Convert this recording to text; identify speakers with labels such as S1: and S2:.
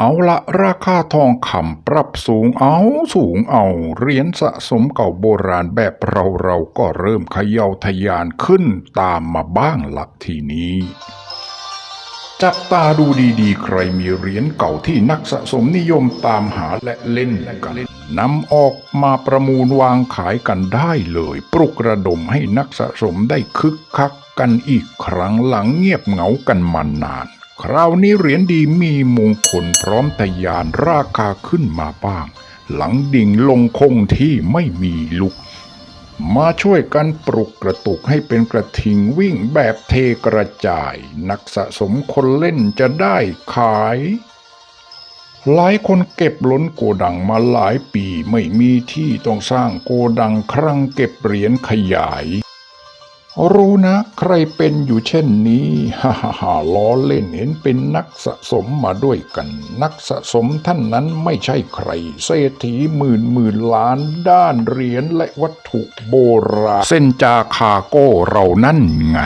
S1: เอาละราคาทองคำปรับสูงเอาสูงเอาเหรียญสะสมเก่าโบราณแบบเราเราก็เริ่มเขย่าทะยานขึ้นตามมาบ้างละทีนี้ จับตาดูดีๆ ใครมีเหรียญเก่าที่นักสะสมนิยมตามหาและเล่นกันนำออกมาประมูลวางขายกันได้เลย ปลุกระดมให้นักสะสมได้คึกคักกันอีกครั้งหลังเงียบเหงากันมานาน คราวนี้เหรียญดีมีมงคลพร้อมทะยานราคาขึ้นมาบ้าง หลังดิ่งลงคงที่ไม่มีลุก มาช่วยกันปลุกกระตุกให้เป็นกระทิงวิ่งแบบเทกระจาย นักสะสมคนเล่นจะได้ขาย หลายคนเก็บล้นโกดังมาหลายปีไม่มีที่ต้องสร้างโกดังครั้งเก็บเหรียญขยาย รู้นะ ใครเป็นอยู่เช่นนี้ฮ่าฮ่าฮ่าล้อเล่นเห็นเป็นนักสะสมมาด้วยกัน นักสะสมท่านนั้นไม่ใช่ใคร เศรษฐีหมื่นหมื่นล้านด้านเหรียญและวัตถุโบราณเส้นจาคาโก้เรานั่นไง